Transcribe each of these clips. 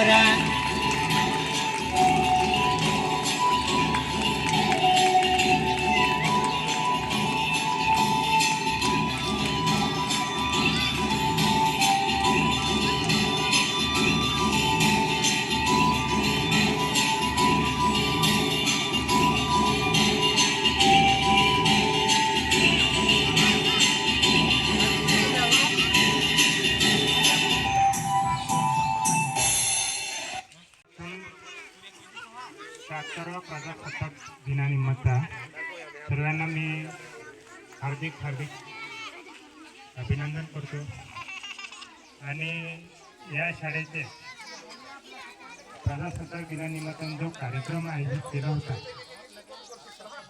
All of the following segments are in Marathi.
saudara हार्दिक हार्दिक अभिनंदन करतो. आणि या शाळेचे प्रजासत्ताक दिनानिमित्त जो कार्यक्रम आयोजित केला होता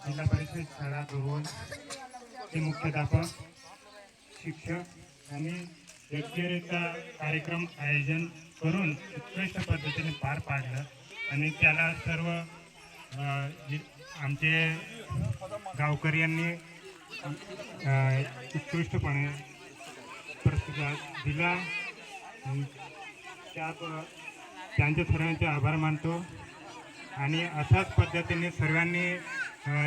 जिल्हा परिषद शाळा भवन ते मुख्याध्यापक शिक्षक आणि योग्यरित्या कार्यक्रम आयोजन करून उत्कृष्ट पद्धतीने पार पाडलं आणि त्याला सर्व आमचे गावकरी यांनी उत्कृष्टपणे प्रतिसाद दिला. त्यात त्यांचे सर्वांचे आभार मानतो. आणि अशाच पद्धतीने सर्वांनी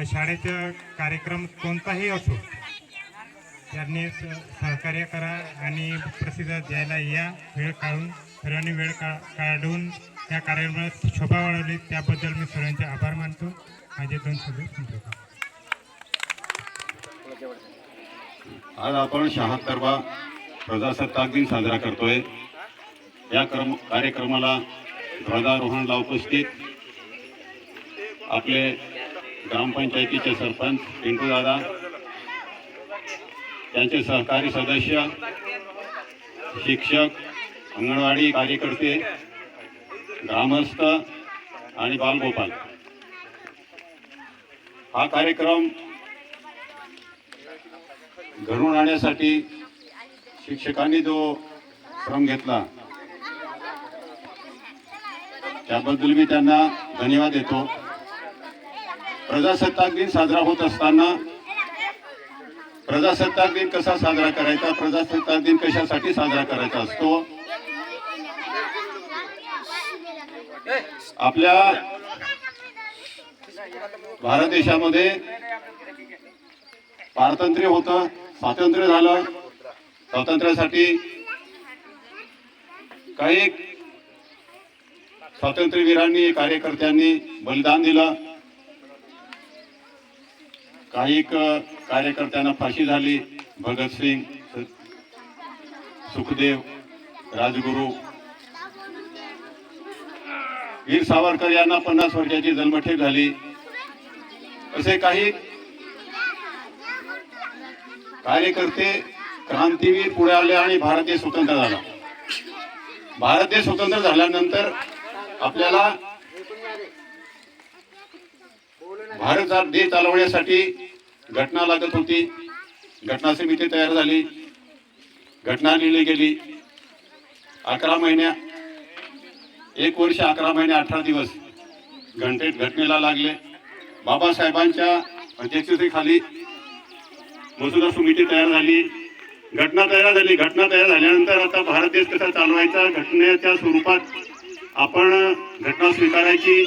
शाळेचा कार्यक्रम कोणताही असो त्यांनी स- सहकार्य करा आणि प्रतिसाद द्यायला या. वेळ काढून सर्वांनी वेळ का काढून त्या कार्यक्रमात शोभा वाढवली. त्याबद्दल मी सर्वांचे आभार मानतो. माझे दोन शब्द संपवतो. आज आपण शहात्तरवा प्रजासत्ताक दिन साजरा करतोय. या क्रम कार्यक्रमाला ध्वजारोहणला उपस्थित आपले ग्रामपंचायतीचे सरपंच पिंटू दादा त्यांचे सहकारी सदस्य शिक्षक अंगणवाडी कार्यकर्ते ग्रामस्थ आणि बालगोपाल. हा कार्यक्रम घडून आणण्यासाठी शिक्षकांनी जो श्रम घेतला त्याबद्दल मी त्यांना धन्यवाद देतो. प्रजासत्ताक दिन साजरा होत असताना प्रजासत्ताक दिन कसा साजरा करायचा प्रजासत्ताक दिन कशासाठी साजरा करायचा असतो? आपल्या भारत देशामध्ये पारतंत्र्य होतं स्वातंत्र्य झालं. स्वातंत्र्यासाठी काही स्वातंत्र्यवीरांनी कार्यकर्त्यांनी बलिदान दिलं. काही कार्यकर्त्यांना फाशी झाली. भगतसिंग सुखदेव राजगुरू. वीर सावरकर यांना पन्नास वर्षाची जन्मठेप झाली. असे काही कार्यकर्ते क्रांतीवीर पुढे आले आणि भारत देश स्वतंत्र झाला. भारत देश स्वतंत्र झाल्यानंतर आपल्याला भारत हा देश चालवण्यासाठी घटना लागत होती. घटना समिती तयार झाली. घटना लिहिली गेली. अकरा महिन्या एक वर्ष अकरा महिने अठरा दिवस घंटे घटनेला लागले. बाबासाहेबांच्या अध्यक्षतेखाली मसुदा समिती तयार झाली. घटना तयार झाली. घटना तयार झाल्यानंतर आता भारत देश कसा चालवायचा? घटनेच्या स्वरूपात आपण घटना स्वीकारायची.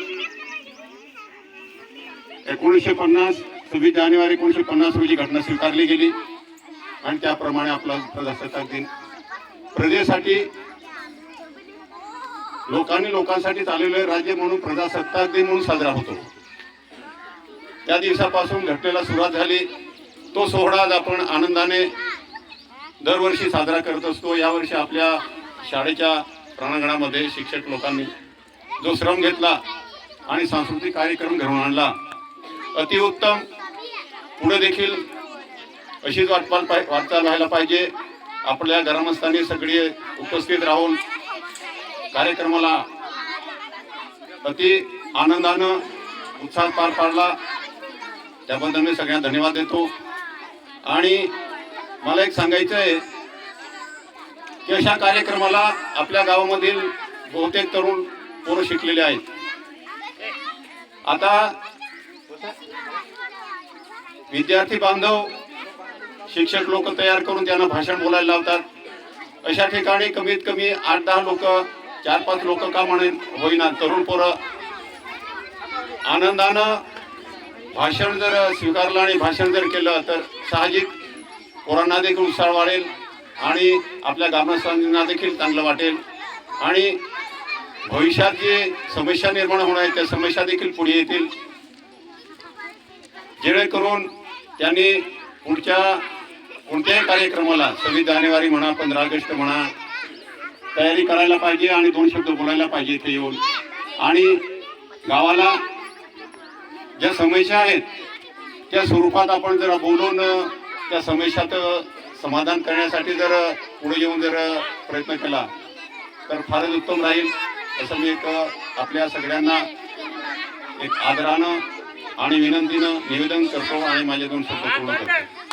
एकोणीसशे पन्नास सव्वीस जानेवारी एकोणीसशे पन्नास रोजी घटना स्वीकारली गेली. आणि त्याप्रमाणे आपला प्रजासत्ताक दिन. प्रजेसाठी लोकांनी लोकांसाठी चाललेलं राज्य म्हणून प्रजासत्ताक दिन म्हणून साजरा होतो. त्या दिवसापासून घटनेला सुरुवात झाली. तो सोहळा आज आपण आनंदाने दरवर्षी साजरा करत असतो. यावर्षी आपल्या शाळेच्या प्रांगणामध्ये शिक्षक लोकांनी जो श्रम घेतला आणि सांस्कृतिक कार्यक्रम घडवून आणला अतिउत्तम पुढे देखील अशीच वाटपाल पाय वाटचाल व्हायला पाहिजे. आपल्या ग्रामस्थांनी सगळे उपस्थित राहून कार्यक्रमाला अति आनंदानं उत्साहात पार पाडला. त्याबद्दल मी सगळ्यांना धन्यवाद देतो. आणि मला एक सांगायचं आहे की अशा कार्यक्रमाला आपल्या गावामधील बहुतेक तरुण पोरं शिकलेले आहेत. आता विद्यार्थी बांधव शिक्षक लोक तयार करून त्यांना भाषण बोलायला लावतात. अशा ठिकाणी कमीत कमी आठ दहा लोक चार पाच लोक का म्हणे होईना तरुण पोरं. आनंदानं भाषण जर स्वीकारलं आणि भाषण जर केलं तर साहजिक पोरांना देखील उत्साह वाढेल आणि आपल्या ग्रामस्थांना देखील चांगलं वाटेल. आणि भविष्यात जे समस्या निर्माण होणार आहेत त्या समस्या देखील पुढे येतील. जेणेकरून त्यांनी पुढच्या कोणत्याही कार्यक्रमाला सव्वीस जानेवारी म्हणा पंधरा ऑगस्ट म्हणा तयारी करायला पाहिजे आणि दोन शब्द बोलायला पाहिजे इथे येऊन. आणि गावाला ज्या समस्या आहेत त्या स्वरूपात आपण जर बोलून त्या समस्यात समाधान करण्यासाठी जर पुढे येऊन जर प्रयत्न केला तर फारच उत्तम राहील. असं मी एक आपल्या सगळ्यांना एक आदरानं आणि विनंतीनं निवेदन करतो आणि माझे दोन शब्द पूर्ण करतो.